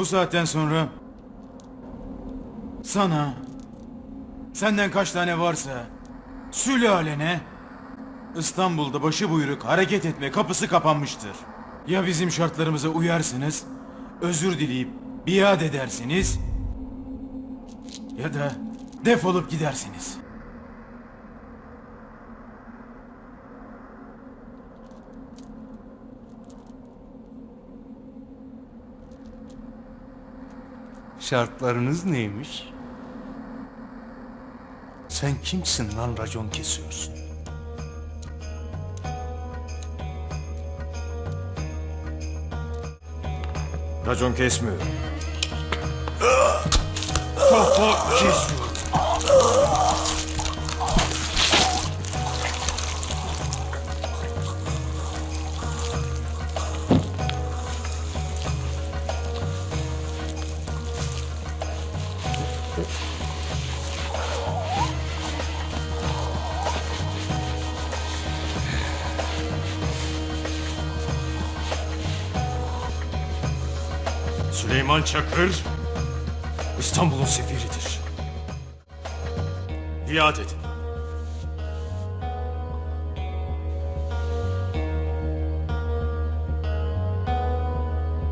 Bu saatten sonra sana senden kaç tane varsa sülalene İstanbul'da başı buyruk hareket etme kapısı kapanmıştır. Ya bizim şartlarımıza uyarsınız, özür dileyip biat edersiniz ya da defolup gidersiniz. Şartlarınız neymiş? Sen kimsin lan racon kesiyorsun? Racon kesmiyor. Kafa kesiyorum. Süleyman Çakır İstanbul'un sefiridir. Biat edin.